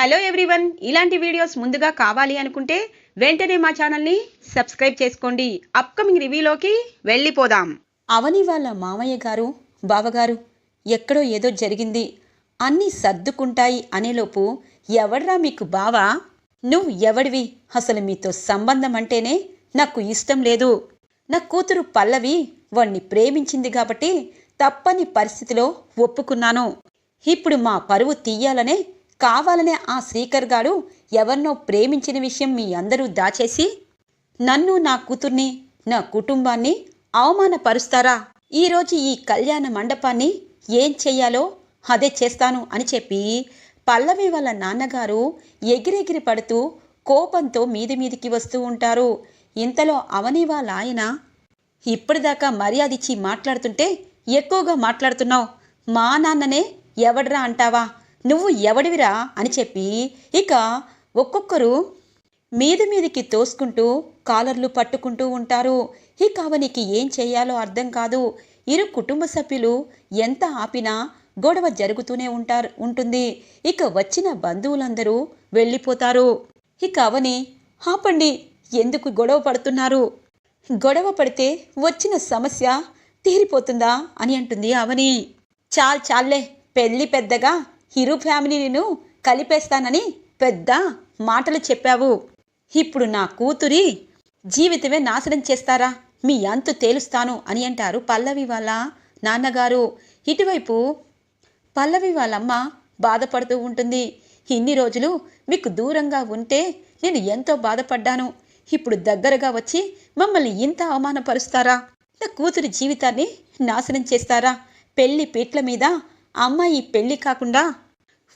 Hello everyone. ఇలాంటి videos ముందుగా కావాలి అనుకుంటే వెంటనే మా ఛానల్ని సబ్స్క్రైబ్ చేసుకోండి. అప్కమింగ్ రివ్యూలోకి వెళ్ళిపోదాం. అవని వాళ్ళ మామయ్య గారు బావగారు ఎక్కడో ఏదో జరిగింది. అన్నీ సర్దుకుంటాయి అనేలోపు ఎవడ్రా మీకు బావా? నువ్వు ఎవడివి? అసలు మీతో సంబంధం అంటేనే నాకు ఇష్టం లేదు. నా కూతురు పల్లవి వాణ్ణి ప్రేమించింది కాబట్టి తప్పని పరిస్థితిలో ఒప్పుకున్నాను. ఇప్పుడు మా పరువు తీయాలనే కావాలనే ఆ శ్రీకర్ గాడు ఎవరినో ప్రేమించిన విషయం మీ అందరూ దాచేసి నన్ను నా కూతుర్ని నా కుటుంబాన్ని అవమానపరుస్తారా? ఈరోజు ఈ కళ్యాణ మండపాన్ని ఏం చెయ్యాలో అదే చేస్తాను అని చెప్పి పల్లవి వాళ్ళ నాన్నగారు ఎగిరెగిరి పడుతూ కోపంతో మీది మీదికి వస్తూ ఉంటారు. ఇంతలో అవని వాళ్ళ ఆయన ఇప్పటిదాకా మర్యాద ఇచ్చి మాట్లాడుతుంటే ఎక్కువగా మాట్లాడుతున్నావు. మా నాన్ననే ఎవడ్రా అంటావా? నువ్వు ఎవడివిరా అని చెప్పి ఇక ఒక్కొక్కరు మీద మీదికి తోసుకుంటూ కాలర్లు పట్టుకుంటూ ఉంటారు. ఇక అవనికి ఏం చేయాలో అర్థం కాదు. ఇరు కుటుంబ సభ్యులు ఎంత ఆపినా గొడవ జరుగుతూనే ఉంటారు ఉంటుంది. ఇక వచ్చిన బంధువులందరూ వెళ్ళిపోతారు. ఇక అవని ఆపండి ఎందుకు గొడవ పడుతున్నారు? గొడవ పడితే వచ్చిన సమస్య తీరిపోతుందా? అని అంటుంది అవని. చాల్ చాలే పెళ్ళి పెద్దగా హిరూ ఫ్యామిలీ నేను కలిపేస్తానని పెద్ద మాటలు చెప్పావు. ఇప్పుడు నా కూతురి జీవితమే నాశనం చేస్తారా? మీ అంతు తేలుస్తాను అని అంటారు పల్లవి వాళ్ళ నాన్నగారు. ఇటువైపు పల్లవి వాళ్ళమ్మ బాధపడుతూ ఉంటుంది. ఇన్ని రోజులు మీకు దూరంగా ఉంటే నేను ఎంతో బాధపడ్డాను. ఇప్పుడు దగ్గరగా వచ్చి మమ్మల్ని ఇంత అవమానపరుస్తారా? నా కూతురి జీవితాన్ని నాశనం చేస్తారా? పెళ్ళి పీట్ల మీద అమ్మాయి పెళ్ళి కాకుండా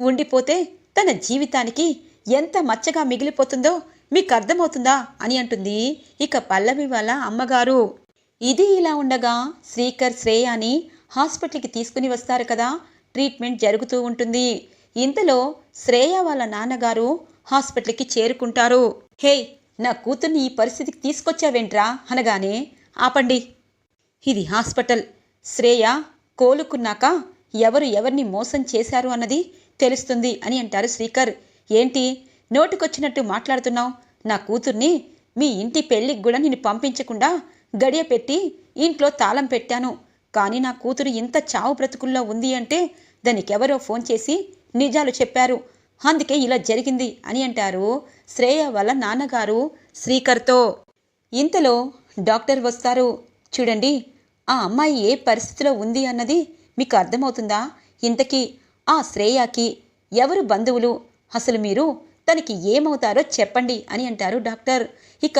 ఉండిపోతే తన జీవితానికి ఎంత మచ్చగా మిగిలిపోతుందో మీకు అర్థమవుతుందా అని అంటుంది ఇక పల్లవి వాళ్ళ అమ్మగారు. ఇది ఇలా ఉండగా శ్రీకర్ శ్రేయాని హాస్పిటల్కి తీసుకుని వస్తారు కదా. ట్రీట్మెంట్ జరుగుతూ ఉంటుంది. ఇంతలో శ్రేయ వాళ్ళ నాన్నగారు హాస్పిటల్కి చేరుకుంటారు. హే నా కూతుర్ని ఈ పరిస్థితికి తీసుకొచ్చావేంట్రా? అనగానే ఆపండి. ఇది హాస్పిటల్. శ్రేయ కోలుకున్నాక ఎవరు ఎవరిని మోసం చేశారు అన్నది తెలుస్తుంది అని అంటారు శ్రీకర్. ఏంటి? నోటికొచ్చినట్టు మాట్లాడుతున్నావు? నా కూతుర్ని మీ ఇంటి పెళ్ళికి కూడా నేను పంపించకుండా గడియ పెట్టి ఇంట్లో తాళం పెట్టాను. కానీ నా కూతురు ఇంత చావు బ్రతుకుల్లో ఉంది అంటే దానికి ఎవరో ఫోన్ చేసి నిజాలు చెప్పారు. అందుకే ఇలా జరిగింది అని అంటారు శ్రేయ వాళ్ళ నాన్నగారు శ్రీకర్తో. ఇంతలో డాక్టర్ వస్తారు. చూడండి ఆ అమ్మాయి ఏ పరిస్థితిలో ఉంది అన్నది మీకు అర్థమవుతుందా? ఇంతకీ ఆ శ్రేయాకి ఎవరు బంధువులు? అసలు మీరు తనకి ఏమవుతారో చెప్పండి అని అంటారు డాక్టర్. ఇక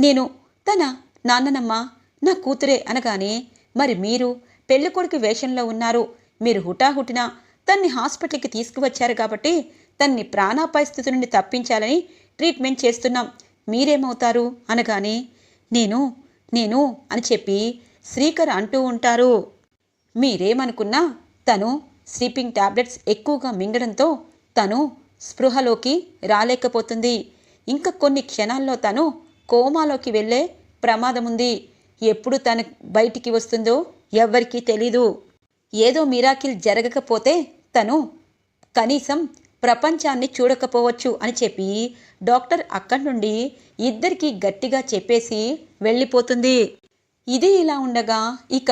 నేను తన నాన్ననమ్మ నా కూతురే అనగానే మరి మీరు పెళ్ళికొడుకు వేషంలో ఉన్నారు. మీరు హుటాహుటిన తన్ని హాస్పిటల్కి తీసుకువచ్చారు కాబట్టి తన్ని ప్రాణాపాయ స్థితి నుండి తప్పించాలని ట్రీట్మెంట్ చేస్తున్నాం. మీరేమవుతారు? అనగానే నేను నేను అని చెప్పి శ్రీకర్ అంటూ ఉంటారు. మీరేమనుకున్నా తను స్లీపింగ్ టాబ్లెట్స్ ఎక్కువగా మింగడంతో తను స్పృహలోకి రాలేకపోతుంది. ఇంకా కొన్ని క్షణాల్లో తను కోమాలోకి వెళ్ళే ప్రమాదం ఉంది ఎప్పుడు తను బయటికి వస్తుందో ఎవ్వరికీ తెలీదు. ఏదో మిరాకిల్ జరగకపోతే తను కనీసం ప్రపంచాన్ని చూడకపోవచ్చు అని చెప్పి డాక్టర్ అక్కడి నుండి ఇద్దరికీ గట్టిగా చెప్పేసి వెళ్ళిపోతుంది. ఇది ఇలా ఉండగా ఇక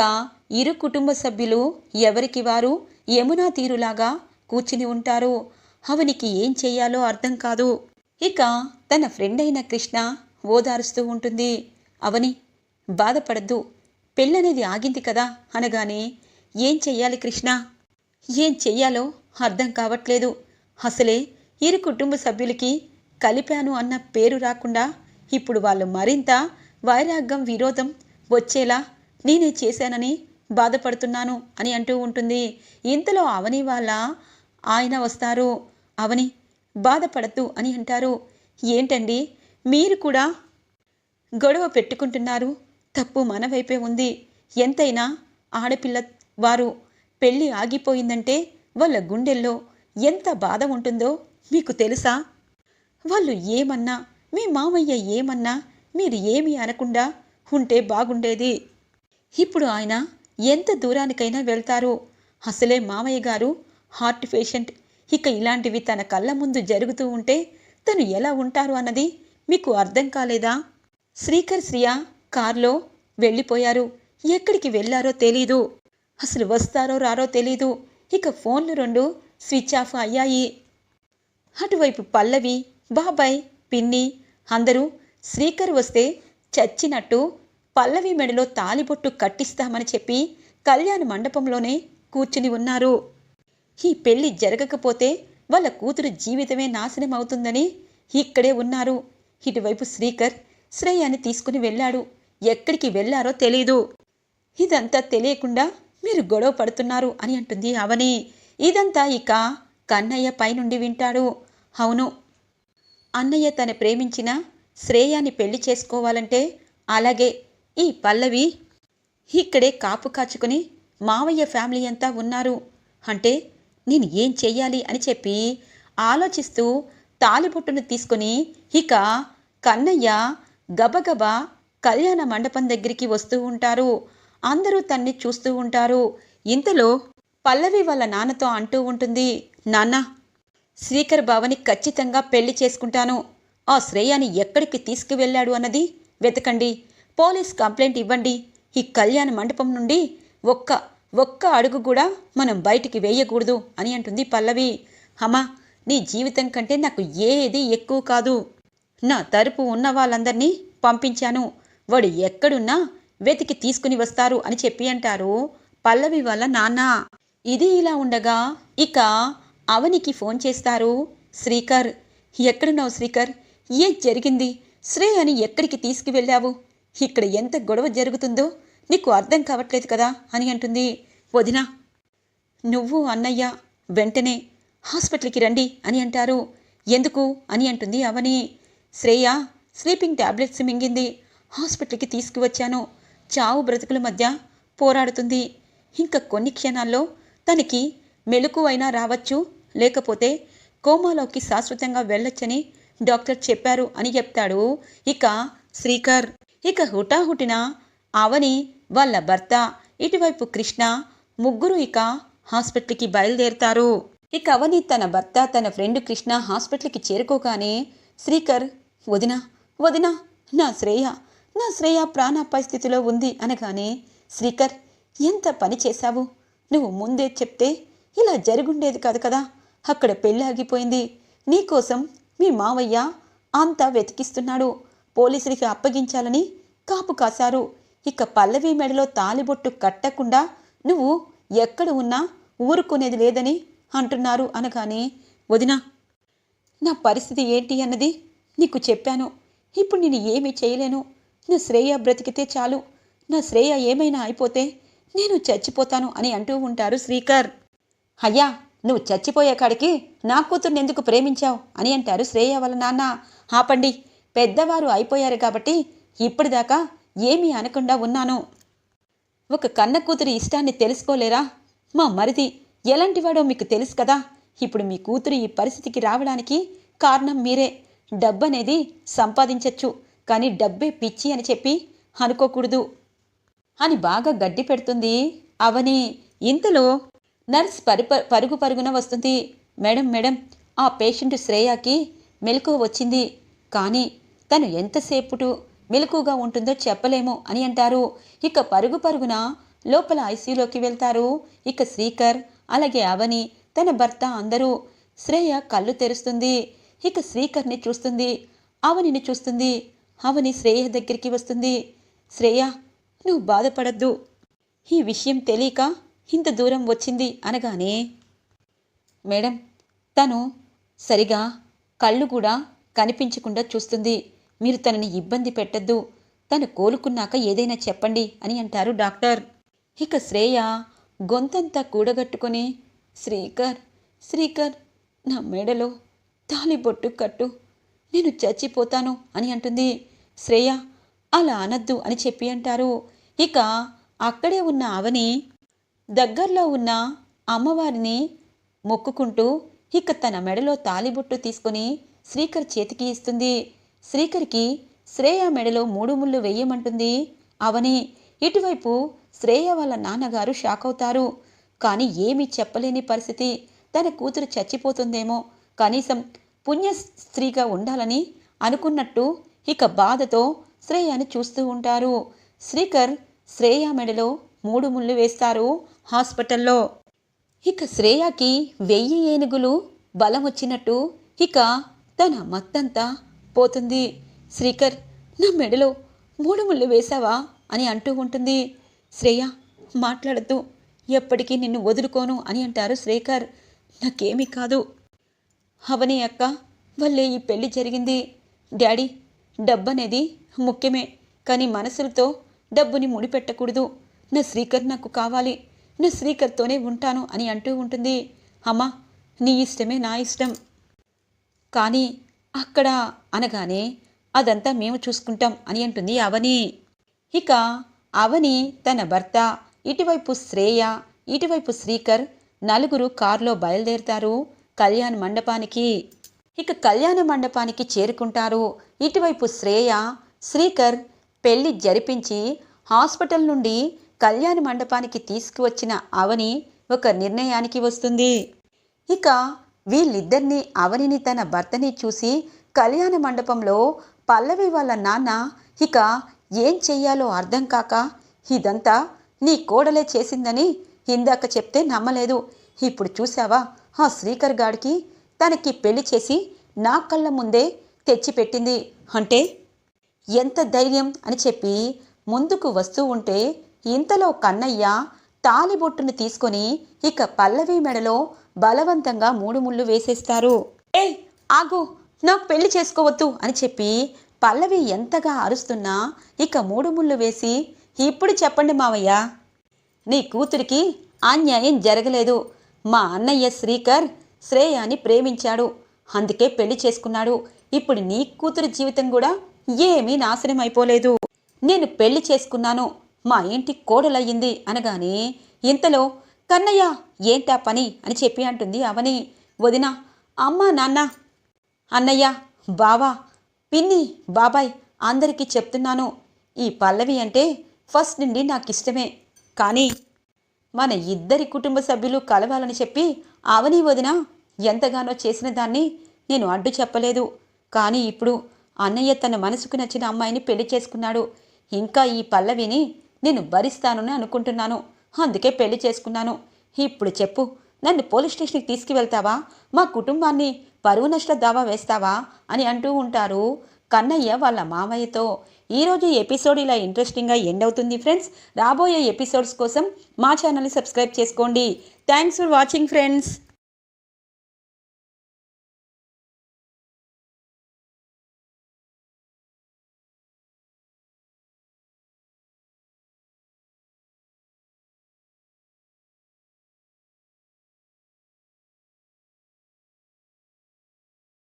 ఇరు కుటుంబ సభ్యులు ఎవరికి వారు యమునా తీరులాగా కూర్చుని ఉంటారు అవనికి ఏం చేయాలో అర్థం కాదు. ఇక తన ఫ్రెండ్ అయిన కృష్ణ ఓదారుస్తూ ఉంటుంది. అవని బాధపడద్దు పెళ్ళనేది ఆగింది కదా అనగానే ఏం చెయ్యాలి కృష్ణ? ఏం చెయ్యాలో అర్థం కావట్లేదు. అసలే ఇరు కుటుంబ సభ్యులకి కలిపాను అన్న పేరు రాకుండా ఇప్పుడు వాళ్ళు మరింత వైరాగ్యం విరోధం వచ్చేలా నేనే చేశానని బాధపడుతున్నాను అని అంటూ ఉంటుంది. ఇంతలో అవని వాళ్ళ ఆయన వస్తారు. అవని బాధపడద్దు అని అంటారు. ఏంటండి? మీరు కూడా గొడవ పెట్టుకుంటున్నారు. తప్పు మన వైపే ఉంది. ఎంతైనా ఆడపిల్ల వారు పెళ్ళి ఆగిపోయిందంటే వాళ్ళ గుండెల్లో ఎంత బాధ ఉంటుందో మీకు తెలుసా? వాళ్ళు ఏమన్నా మీ మామయ్య ఏమన్నా మీరు ఏమీ అనకుండా ఉంటే బాగుండేది. ఇప్పుడు ఆయన ఎంత దూరానికైనా వెళ్తారు? అసలే మామయ్య గారు హార్ట్ పేషెంట్. ఇక ఇలాంటివి తన కళ్ళ ముందు జరుగుతూ ఉంటే తను ఎలా ఉంటారు అన్నది మీకు అర్థం కాలేదా? శ్రీకర్ శ్రియ కార్లో వెళ్ళిపోయారు. ఎక్కడికి వెళ్ళారో తెలీదు. అసలు వస్తారో రారో తెలీదు. ఇక ఫోన్లు రెండు స్విచ్ ఆఫ్ అయ్యాయి. అటువైపు పల్లవి బాబాయ్ పిన్ని అందరూ శ్రీకర్ వస్తే చచ్చినట్టు పల్లవి మెడలో తాలిబొట్టు కట్టిస్తామని చెప్పి కళ్యాణ మండపంలోనే కూర్చుని ఉన్నారు. ఈ పెళ్ళి జరగకపోతే వాళ్ళ కూతురు జీవితమే నాశనం అవుతుందని ఇక్కడే ఉన్నారు. ఇటువైపు శ్రీకర్ శ్రేయాని తీసుకుని వెళ్ళాడు. ఎక్కడికి వెళ్ళారో తెలీదు. ఇదంతా తెలియకుండా మీరు గొడవ పడుతున్నారు అని అంటుంది అవని. ఇదంతా ఇక కన్నయ్య పైనుండి వింటాడు. అవును అన్నయ్య తన ప్రేమించిన శ్రేయాని పెళ్ళి చేసుకోవాలంటే అలాగే ఈ పల్లవి ఇక్కడే కాపు కాచుకుని మావయ్య ఫ్యామిలీ అంతా ఉన్నారు. అంటే నేను ఏం చెయ్యాలి అని చెప్పి ఆలోచిస్తూ తాలిబొట్టును తీసుకొని ఇక కన్నయ్య గబగబా కళ్యాణ మండపం దగ్గరికి వస్తూ ఉంటారు. అందరూ తన్ని చూస్తూ ఉంటారు. ఇంతలో పల్లవి వాళ్ళ నాన్నతో అంటూ ఉంటుంది. నాన్న శ్రీకర్ బావని ఖచ్చితంగా పెళ్ళి చేసుకుంటాను. ఆ శ్రేయాని ఎక్కడికి తీసుకువెళ్ళాడు అన్నది వెతకండి. పోలీస్ కంప్లైంట్ ఇవ్వండి. ఈ కళ్యాణ మండపం నుండి ఒక్క ఒక్క అడుగు కూడా మనం బయటికి వేయకూడదు అని అంటుంది పల్లవి. అమ్మా నీ జీవితం కంటే నాకు ఏది ఎక్కువ కాదు. నా తరపు ఉన్న వాళ్ళందరినీ పంపించాను. వాడు ఎక్కడున్నా వెతికి తీసుకుని వస్తారు అని చెప్పి అంటారు పల్లవి వాళ్ళ నాన్న. ఇది ఇలా ఉండగా ఇక అవనికి ఫోన్ చేస్తారు శ్రీకర్. ఎక్కడున్నావు శ్రీకర్? ఏం జరిగింది? శ్రే అని ఎక్కడికి తీసుకువెళ్ళావు? ఇక్కడ ఎంత గొడవ జరుగుతుందో నీకు అర్థం కావట్లేదు కదా అని అంటుంది వదినా. నువ్వు అన్నయ్య వెంటనే హాస్పిటల్కి రండి అని అంటారు. ఎందుకు అని అంటుంది అవని. శ్రేయ స్లీపింగ్ టాబ్లెట్స్ మింగింది. హాస్పిటల్కి తీసుకువచ్చాను. చావు బ్రతుకుల మధ్య పోరాడుతుంది. ఇంకా కొన్ని క్షణాల్లో తనకి మెలకు అయినా రావచ్చు లేకపోతే కోమాలోకి శాశ్వతంగా వెళ్ళొచ్చని డాక్టర్ చెప్పారు అని చెప్తాడు ఇక శ్రీకర్. ఇక హుటాహుటిన అవని వాళ్ళ భర్త ఇటువైపు కృష్ణ ముగ్గురు ఇక హాస్పిటల్కి బయలుదేరుతారు. ఇక అవని తన భర్త తన ఫ్రెండ్ కృష్ణ హాస్పిటల్కి చేరుకోగానే శ్రీకర్ వదిన వదిన నా శ్రేయ నా శ్రేయ ప్రాణాపాయ స్థితిలో ఉంది అనగానే శ్రీకర్ ఎంత పని చేశావు? నువ్వు ముందే చెప్తే ఇలా జరుగుండేది కాదు కదా అక్కడ పెళ్ళి ఆగిపోయింది. నీకోసం మీ మావయ్య అంతా వెతికిస్తున్నాడు. పోలీసులకి అప్పగించాలని కాపు కాశారు. ఇక పల్లవి మెడలో తాలిబొట్టు కట్టకుండా నువ్వు ఎక్కడ ఉన్నా ఊరుకునేది లేదని అంటున్నారు అనగానే వదినా నా పరిస్థితి ఏంటి అన్నది నీకు చెప్పాను. ఇప్పుడు నేను ఏమీ చేయలేను. నా శ్రేయ బ్రతికితే చాలు. నా శ్రేయ ఏమైనా అయిపోతే నేను చచ్చిపోతాను అని అంటూ ఉంటారు శ్రీకర్. అయ్యా నువ్వు చచ్చిపోయే కాడికి నా కూతుర్ని ఎందుకు ప్రేమించావు అని అంటారు శ్రేయ వాళ్ళ నాన్న. ఆపండి. పెద్దవారు అయిపోయారు కాబట్టి ఇప్పటిదాకా ఏమీ అనకుండా ఉన్నాను. ఒక కన్న కూతురి ఇష్టాన్ని తెలుసుకోలేరా? మా మరిది ఎలాంటివాడో మీకు తెలుసు కదా. ఇప్పుడు మీ కూతురు ఈ పరిస్థితికి రావడానికి కారణం మీరే. డబ్బు అనేది సంపాదించచ్చు కానీ డబ్బే పిచ్చి అని చెప్పి అనుకోకూడదు. అని బాగా గడ్డి పెడుతుంది అవని. ఇంతలో నర్స్ పరి పరుగు పరుగున వస్తుంది. మేడం మేడం ఆ పేషెంట్ శ్రేయాకి మెలకువ వచ్చింది. కానీ తను ఎంతసేపుటు మెలకుగా ఉంటుందో చెప్పలేము అని అంటారు. ఇక పరుగు పరుగున లోపల ఐసీయూలోకి వెళ్తారు. ఇక శ్రీకర్ అలాగే అవని తన భర్త అందరూ శ్రేయ కళ్ళు తెరుస్తుంది. ఇక శ్రీకర్ని చూస్తుంది. అవనిని చూస్తుంది. అవని శ్రేయ దగ్గరికి వస్తుంది. శ్రేయ నువ్వు బాధపడద్దు. ఈ విషయం తెలియక ఇంత దూరం వచ్చింది అనగానే మేడం తను సరిగా కళ్ళు కూడా కనిపించకుండా చూస్తుంది. మీరు తనని ఇబ్బంది పెట్టద్దు. తను కోలుకున్నాక ఏదైనా చెప్పండి అని అంటారు డాక్టర్. ఇక శ్రేయ గొంతంతా కూడగట్టుకొని శ్రీకర్ శ్రీకర్ నా మెడలో తాలిబొట్టు కట్టు. నేను చచ్చిపోతాను అని అంటుంది. శ్రేయ అలా అనద్దు అని చెప్పి అంటారు. ఇక అక్కడే ఉన్న అవని దగ్గరలో ఉన్న అమ్మవారిని మొక్కుకుంటూ ఇక తన మెడలో తాలిబొట్టు తీసుకొని శ్రీకర్ చేతికి ఇస్తుంది. శ్రీకర్కి శ్రేయ మెడలో మూడు ముళ్ళు వెయ్యమంటుంది అవని ఇటువైపు శ్రేయ వాళ్ళ నాన్నగారు షాక్ అవుతారు కానీ ఏమీ చెప్పలేని పరిస్థితి. తన కూతురు చచ్చిపోతుందేమో. కనీసం పుణ్య స్త్రీగా ఉండాలని అనుకున్నట్టు ఇక బాధతో శ్రేయను చూస్తూ ఉంటారు. శ్రీకర్ శ్రేయ మెడలో మూడు ముళ్ళు వేస్తారు హాస్పిటల్లో. ఇక శ్రేయాకి వెయ్యి ఏనుగులు బలం వచ్చినట్టు ఇక తన మత్తంతా పోతుంది. శ్రీకర్ నా మెడలో మూడు ముళ్ళు వేశావా? అని అంటూ ఉంటుంది. శ్రేయ మాట్లాడద్దు. ఎప్పటికీ నిన్ను వదులుకోను అని అంటారు శ్రీకర్. నాకేమీ కాదు. అవని అక్క వల్లే ఈ పెళ్ళి జరిగింది. డాడీ డబ్బనేది ముఖ్యమే కానీ మనసులతో డబ్బుని ముడిపెట్టకూడదు. నా శ్రీకర్ నాకు కావాలి. నా శ్రీకర్తోనే ఉంటాను అని అంటూ ఉంటుంది. అమ్మా నీ ఇష్టమే నా ఇష్టం. కానీ అక్కడ అనగానే అదంతా మేము చూసుకుంటాం అని అంటుంది అవని. ఇక అవని తన భర్త ఇటువైపు శ్రేయ ఇటువైపు శ్రీకర్ నలుగురు కారులో బయలుదేరుతారు కళ్యాణ మండపానికి. ఇక కళ్యాణ మండపానికి చేరుకుంటారు. ఇటువైపు శ్రేయ శ్రీకర్ పెళ్ళి జరిపించి హాస్పిటల్ నుండి కళ్యాణ మండపానికి తీసుకువచ్చిన అవని ఒక నిర్ణయానికి వస్తుంది. ఇక వీళ్ళిద్దరినీ అవనిని తన భర్తని చూసి కళ్యాణ మండపంలో పల్లవి వాళ్ళ నాన్న ఇక ఏం చెయ్యాలో అర్థం కాక ఇదంతా నీ కోడలే చేసిందని ఇందాక చెప్తే నమ్మలేదు. ఇప్పుడు చూసావా ఆ శ్రీకర్ గాడికి తనకి పెళ్ళి చేసి నా కళ్ళ ముందే తెచ్చిపెట్టింది. అంటే ఎంత ధైర్యం? అని చెప్పి ముందుకు వస్తూ ఉంటే ఇంతలో కన్నయ్య తాలిబొట్టును తీసుకొని ఇక పల్లవి మెడలో బలవంతంగా మూడు ముళ్ళు వేసేస్తారు. ఏ ఆగు నాకు పెళ్ళి చేసుకోవద్దు అని చెప్పి పల్లవి ఎంతగా అరుస్తున్నా ఇక మూడు ముళ్ళు వేసి ఇప్పుడు చెప్పండి మావయ్య. నీ కూతురికి అన్యాయం జరగలేదు. మా అన్నయ్య శ్రీకర్ శ్రేయాని ప్రేమించాడు. అందుకే పెళ్ళి చేసుకున్నాడు. ఇప్పుడు నీ కూతురు జీవితం కూడా ఏమీ నాశనం అయిపోలేదు. నేను పెళ్ళి చేసుకున్నాను. మా ఇంటి కోడలయ్యింది అనగానే ఇంతలో కన్నయ్య ఏంటా పని? అని చెప్పి అంటుంది అవని. వదిన అమ్మా నాన్న. అన్నయ్య బావా పిన్ని బాబాయ్ అందరికీ చెప్తున్నాను. ఈ పల్లవి అంటే ఫస్ట్ నుండి నాకు ఇష్టమే కానీ మన ఇద్దరి కుటుంబ సభ్యులు కలవాలని చెప్పి అవని వదిన ఎంతగానో చేసిన దాన్ని నేను అడ్డు చెప్పలేదు. కానీ ఇప్పుడు అన్నయ్య తన మనసుకు నచ్చిన అమ్మాయిని పెళ్ళి చేసుకున్నాడు. ఇంకా ఈ పల్లవిని నేను భరిస్తానని అనుకుంటున్నాను. అందుకే పెళ్ళి చేసుకున్నాను. ఇప్పుడు చెప్పు నన్ను పోలీస్ స్టేషన్కి తీసుకువెళ్తావా? మా కుటుంబాన్ని పరువు నష్ట దావా వేస్తావా? అని అంటూ ఉంటారు కన్నయ్య వాళ్ళ మామయ్యతో ఈరోజు ఎపిసోడ్ ఇలా ఇంట్రెస్టింగ్గా ఎండ్ అవుతుంది ఫ్రెండ్స్. రాబోయే ఎపిసోడ్స్ కోసం మా ఛానల్ని సబ్స్క్రైబ్ చేసుకోండి. Thanks for watching friends.